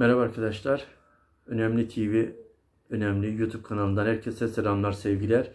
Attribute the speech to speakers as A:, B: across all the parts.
A: Merhaba arkadaşlar. Önemli TV, Önemli YouTube kanalından herkese selamlar, sevgiler.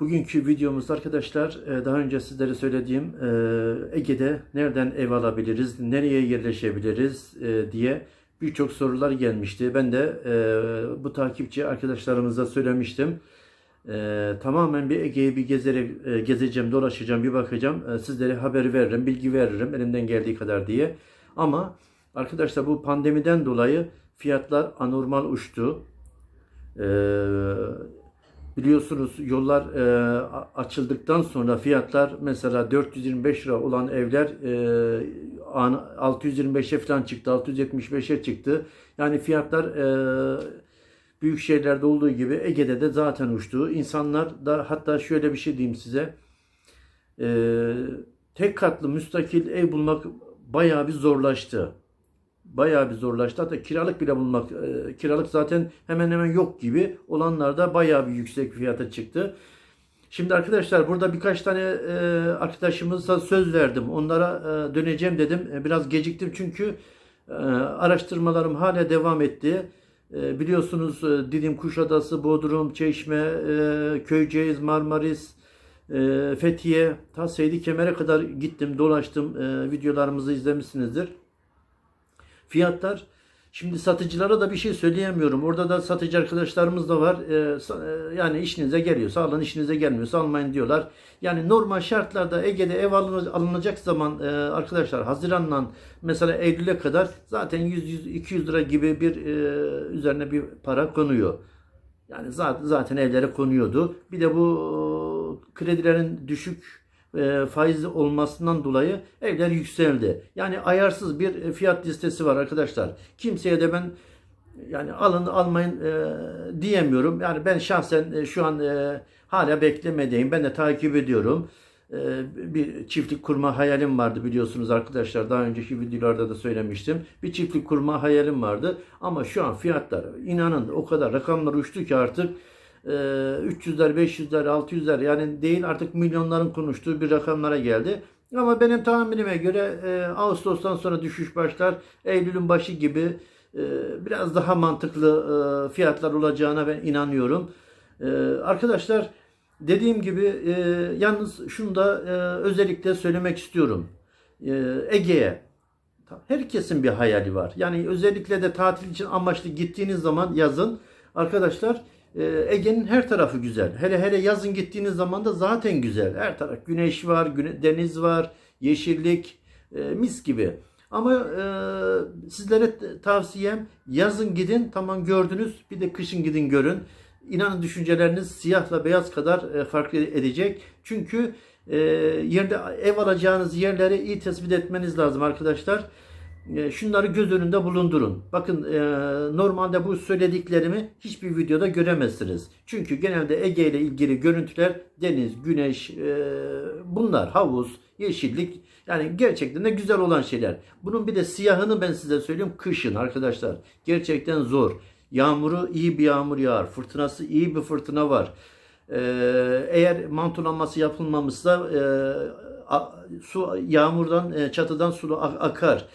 A: Bugünkü videomuzda arkadaşlar e, daha önce sizlere söylediğim e, Ege'de nereden ev alabiliriz, nereye yerleşebiliriz e, diye birçok sorular gelmişti. Ben de bu takipçi arkadaşlarımıza söylemiştim. Tamamen bir Ege'yi bir gezerek gezeceğim, dolaşacağım, bir bakacağım. Sizlere haber veririm, bilgi veririm elimden geldiği kadar diye. Ama Arkadaşlar bu pandemiden dolayı fiyatlar anormal uçtu. Ee, biliyorsunuz yollar e, açıldıktan sonra fiyatlar mesela 425 lira olan evler e, 625'e falan çıktı, 675'e çıktı. Yani fiyatlar e, büyük şehirlerde olduğu gibi Ege'de de zaten uçtu. İnsanlar da hatta şöyle bir şey diyeyim size. E, tek katlı müstakil ev bulmak bayağı bir zorlaştı bayağı bir zorlaştı. Hatta kiralık bile bulmak, e, kiralık zaten hemen hemen yok gibi olanlarda bayağı bir yüksek fiyata çıktı. Şimdi arkadaşlar burada birkaç tane e, arkadaşımıza söz verdim. Onlara e, döneceğim dedim. E, biraz geciktim çünkü e, araştırmalarım hala devam etti. E, biliyorsunuz e, Didim, Kuşadası, Bodrum, Çeşme, e, Köyceğiz, Marmaris, e, Fethiye, ta Seydi Kemer'e kadar gittim, dolaştım. E, videolarımızı izlemişsinizdir. Fiyatlar Şimdi satıcılara da bir şey söyleyemiyorum. Orada da satıcı arkadaşlarımız da var. Ee, e, yani işinize geliyorsa alın, işinize gelmiyorsa almayın diyorlar. Yani normal şartlarda Ege'de ev alınacak zaman e, arkadaşlar Haziran'dan mesela Eylül'e kadar zaten 100-200 lira gibi bir e, üzerine bir para konuyor. Yani zaten, evlere konuyordu. Bir de bu kredilerin düşük e, faiz olmasından dolayı evler yükseldi. Yani ayarsız bir fiyat listesi var arkadaşlar. Kimseye de ben yani alın almayın e, diyemiyorum. Yani ben şahsen e, şu an e, hala beklemedeyim. Ben de takip ediyorum. E, bir çiftlik kurma hayalim vardı biliyorsunuz arkadaşlar. Daha önceki videolarda da söylemiştim. Bir çiftlik kurma hayalim vardı. Ama şu an fiyatlar inanın o kadar rakamlar uçtu ki artık 300'ler, 500'ler, 600'ler yani değil artık milyonların konuştuğu bir rakamlara geldi. Ama benim tahminime göre e, Ağustos'tan sonra düşüş başlar. Eylül'ün başı gibi e, biraz daha mantıklı e, fiyatlar olacağına ben inanıyorum. E, arkadaşlar dediğim gibi e, yalnız şunu da e, özellikle söylemek istiyorum. E, Ege'ye herkesin bir hayali var. Yani özellikle de tatil için amaçlı gittiğiniz zaman yazın arkadaşlar Ege'nin her tarafı güzel. Hele hele yazın gittiğiniz zaman da zaten güzel. Her taraf güneş var, güne, deniz var, yeşillik, e, mis gibi. Ama e, sizlere tavsiyem yazın gidin tamam gördünüz bir de kışın gidin görün. İnanın düşünceleriniz siyahla beyaz kadar e, fark edecek. Çünkü e, yerde ev alacağınız yerleri iyi tespit etmeniz lazım arkadaşlar. E, şunları göz önünde bulundurun. Bakın e, normalde bu söylediklerimi hiçbir videoda göremezsiniz. Çünkü genelde Ege ile ilgili görüntüler deniz, güneş, e, bunlar havuz, yeşillik yani gerçekten de güzel olan şeyler. Bunun bir de siyahını ben size söyleyeyim kışın arkadaşlar. Gerçekten zor. Yağmuru iyi bir yağmur yağar. Fırtınası iyi bir fırtına var. Eğer mantolanması yapılmamışsa su yağmurdan çatıdan su akar.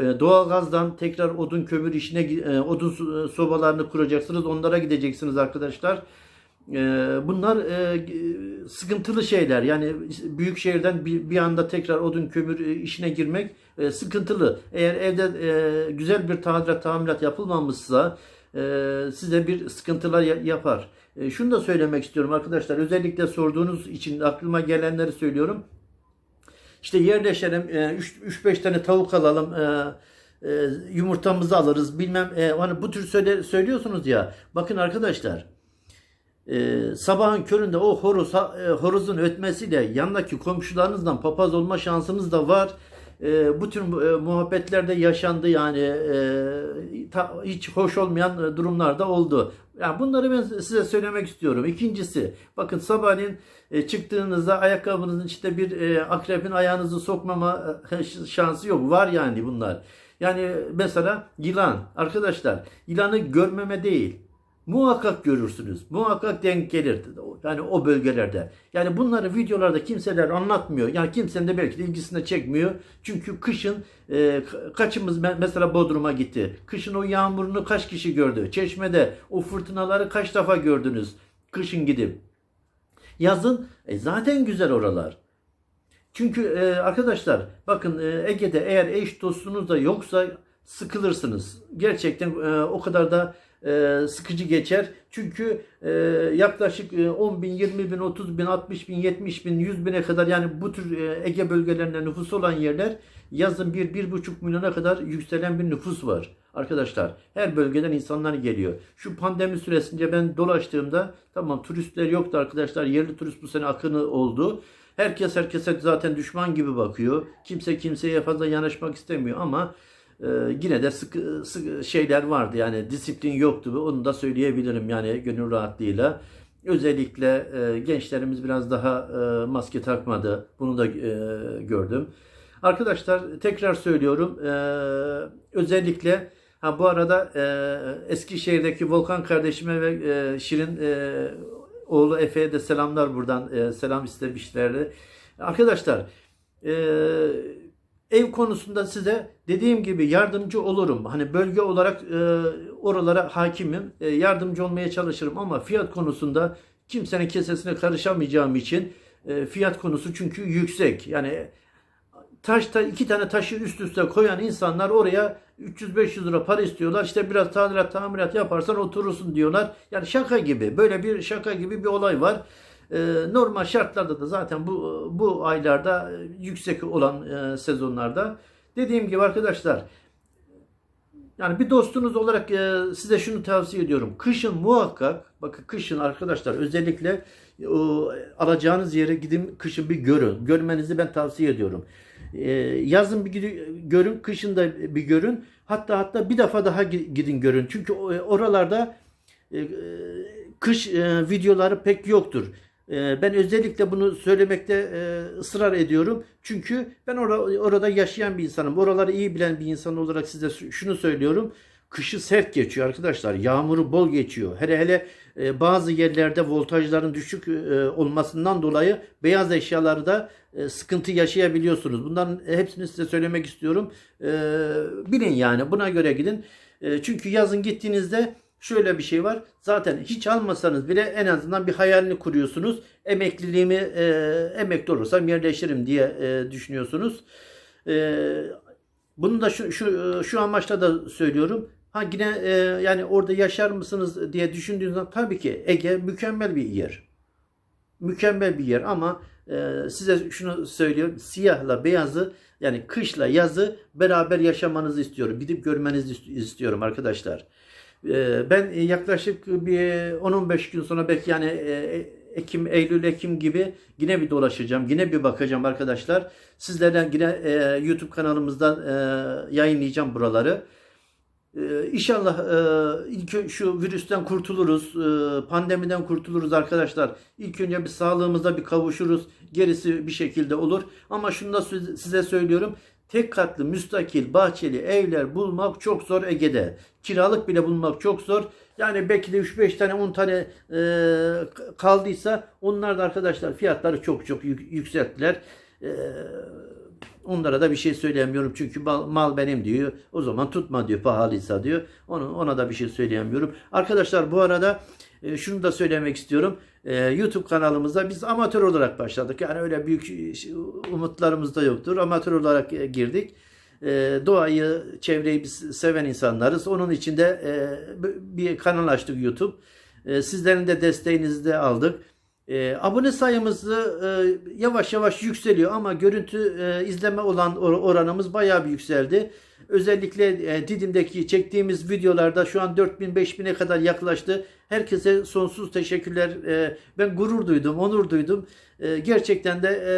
A: E, doğalgazdan tekrar odun kömür işine e, odun e, sobalarını kuracaksınız. Onlara gideceksiniz arkadaşlar. Bunlar sıkıntılı şeyler. Yani büyük şehirden bir anda tekrar odun kömür işine girmek sıkıntılı. Eğer evde güzel bir tadilat tamirat yapılmamışsa size bir sıkıntılar yapar. Şunu da söylemek istiyorum arkadaşlar. Özellikle sorduğunuz için aklıma gelenleri söylüyorum. İşte yerleşelim 3-5 e, tane tavuk alalım e, e, yumurtamızı alırız bilmem hani bu tür söyle, söylüyorsunuz ya. Bakın arkadaşlar sabahın köründe o horoz horozun ötmesiyle yanındaki komşularınızdan papaz olma şansınız da var e, bu tür e, muhabbetlerde yaşandı yani e, ta, hiç hoş olmayan durumlar da oldu. Yani bunları ben size söylemek istiyorum. İkincisi bakın sabahleyin e, çıktığınızda ayakkabınızın içinde bir e, akrebin ayağınızı sokmama e, şansı yok. Var yani bunlar. Yani mesela yılan arkadaşlar yılanı görmeme değil Muhakkak görürsünüz. Muhakkak denk gelir. Yani o bölgelerde. Yani bunları videolarda kimseler anlatmıyor. Yani kimsenin de belki de ilgisini çekmiyor. Çünkü kışın e, ka- kaçımız me- mesela Bodrum'a gitti. Kışın o yağmurunu kaç kişi gördü? Çeşmede o fırtınaları kaç defa gördünüz? Kışın gidip. Yazın e, zaten güzel oralar. Çünkü e, arkadaşlar bakın e, Ege'de eğer eş dostunuz da yoksa sıkılırsınız. Gerçekten e, o kadar da e, sıkıcı geçer. Çünkü e, yaklaşık e, 10 bin, 20 bin, 30 bin, 60 bin, 70 bin, 100 bine kadar yani bu tür e, Ege bölgelerinde nüfus olan yerler yazın 1-1,5 milyona kadar yükselen bir nüfus var. Arkadaşlar her bölgeden insanlar geliyor. Şu pandemi süresince ben dolaştığımda tamam turistler yoktu arkadaşlar. Yerli turist bu sene akını oldu. Herkes herkese zaten düşman gibi bakıyor. Kimse kimseye fazla yanaşmak istemiyor ama e, yine de sıkı, sıkı şeyler vardı. Yani disiplin yoktu. Onu da söyleyebilirim yani gönül rahatlığıyla. Özellikle e, gençlerimiz biraz daha e, maske takmadı. Bunu da e, gördüm. Arkadaşlar tekrar söylüyorum. E, özellikle ha bu arada e, Eskişehir'deki Volkan kardeşime ve e, Şirin e, oğlu Efe'ye de selamlar buradan. E, selam istemişlerdi. Arkadaşlar e, ev konusunda size dediğim gibi yardımcı olurum. Hani bölge olarak e, oralara hakimim. E, yardımcı olmaya çalışırım ama fiyat konusunda kimsenin kesesine karışamayacağım için e, fiyat konusu çünkü yüksek. Yani taşta iki tane taşı üst üste koyan insanlar oraya 300-500 lira para istiyorlar. İşte biraz tadilat tamirat yaparsan oturursun diyorlar. Yani şaka gibi böyle bir şaka gibi bir olay var. Ee, normal şartlarda da zaten bu bu aylarda yüksek olan e, sezonlarda dediğim gibi arkadaşlar yani bir dostunuz olarak e, size şunu tavsiye ediyorum. Kışın muhakkak bakın kışın arkadaşlar özellikle e, o alacağınız yere gidin kışın bir görün. Görmenizi ben tavsiye ediyorum. Yazın bir gidin, görün, kışın da bir görün. Hatta hatta bir defa daha gi- gidin görün. Çünkü oralarda kış videoları pek yoktur. E, Ben özellikle bunu söylemekte e, ısrar ediyorum. Çünkü ben ora- orada yaşayan bir insanım. Oraları iyi bilen bir insan olarak size şu- şunu söylüyorum. Kışı sert geçiyor arkadaşlar. Yağmuru bol geçiyor. Hele hele e, bazı yerlerde voltajların düşük e, olmasından dolayı beyaz eşyalarda sıkıntı yaşayabiliyorsunuz. Bunların hepsini size söylemek istiyorum. Bilin yani buna göre gidin. Çünkü yazın gittiğinizde şöyle bir şey var. Zaten hiç almasanız bile en azından bir hayalini kuruyorsunuz. Emekliliğimi e, emekli olursam yerleşirim diye e, düşünüyorsunuz. E, bunu da şu, şu, şu amaçla da söylüyorum. Ha yine e, yani orada yaşar mısınız diye düşündüğünüzde tabii ki Ege mükemmel bir yer. Mükemmel bir yer ama e, size şunu söylüyorum. Siyahla beyazı yani kışla yazı beraber yaşamanızı istiyorum. Gidip görmenizi ist- istiyorum arkadaşlar. Ee, Ben yaklaşık bir 10-15 gün sonra belki yani e, Ekim, Eylül, Ekim gibi yine bir dolaşacağım. Yine bir bakacağım arkadaşlar. Sizlerden yine e, YouTube kanalımızdan e, yayınlayacağım buraları. Ee, İnşallah e, ilk şu virüsten kurtuluruz, e, pandemiden kurtuluruz arkadaşlar. İlk önce bir sağlığımıza bir kavuşuruz. Gerisi bir şekilde olur. Ama şunu da size söylüyorum. Tek katlı, müstakil, bahçeli evler bulmak çok zor Ege'de. Kiralık bile bulmak çok zor. Yani belki de 3-5 tane 10 tane e, kaldıysa onlar da arkadaşlar fiyatları çok çok yük- yükselttiler. E, Onlara da bir şey söyleyemiyorum çünkü mal, mal benim diyor. O zaman tutma diyor pahalıysa diyor. Onu, ona da bir şey söyleyemiyorum. Arkadaşlar bu arada e, şunu da söylemek istiyorum. E, YouTube kanalımıza biz amatör olarak başladık. Yani öyle büyük e, umutlarımız da yoktur. Amatör olarak e, girdik. E, doğayı, çevreyi biz seven insanlarız. Onun için de e, bir kanal açtık YouTube. E, sizlerin de desteğinizi de aldık. E, abone sayımız e, yavaş yavaş yükseliyor ama görüntü e, izleme olan or- oranımız bayağı bir yükseldi. Özellikle e, Didim'deki çektiğimiz videolarda şu an 4000-5000'e kadar yaklaştı. Herkese sonsuz teşekkürler. E, ben gurur duydum, onur duydum. E, gerçekten de e,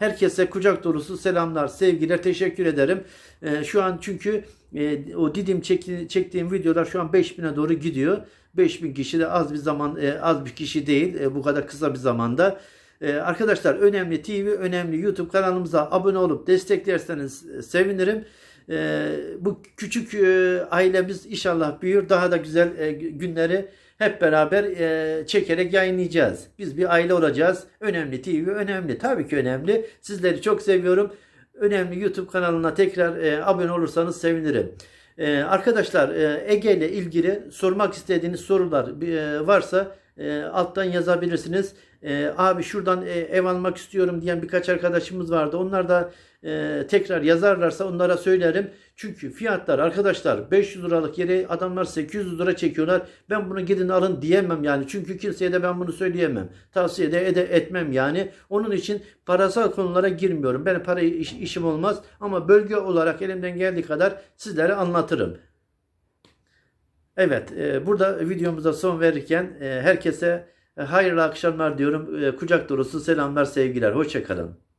A: herkese kucak dolusu selamlar, sevgiler, teşekkür ederim. E, şu an çünkü e, o Didim çeki- çektiğim videolar şu an 5000'e doğru gidiyor. 5000 kişi de az bir zaman e, az bir kişi değil e, bu kadar kısa bir zamanda. E, arkadaşlar Önemli TV Önemli YouTube kanalımıza abone olup desteklerseniz e, sevinirim. E, bu küçük e, ailemiz inşallah büyür. Daha da güzel e, günleri hep beraber e, çekerek yayınlayacağız. Biz bir aile olacağız. Önemli TV önemli. Tabii ki önemli. Sizleri çok seviyorum. Önemli YouTube kanalına tekrar e, abone olursanız sevinirim. E, arkadaşlar e, Ege ile ilgili sormak istediğiniz sorular e, varsa e, alttan yazabilirsiniz. E, abi şuradan e, ev almak istiyorum diyen birkaç arkadaşımız vardı. Onlar da e, tekrar yazarlarsa onlara söylerim. Çünkü fiyatlar arkadaşlar 500 liralık yere adamlar 800 lira çekiyorlar. Ben bunu gidin alın diyemem yani. Çünkü kimseye de ben bunu söyleyemem. Tavsiye de ede, etmem yani. Onun için parasal konulara girmiyorum. Ben para iş- işim olmaz ama bölge olarak elimden geldiği kadar sizlere anlatırım. Evet, e, burada videomuza son verirken e, herkese e, hayırlı akşamlar diyorum. E, kucak dolusu selamlar, sevgiler. Hoşçakalın.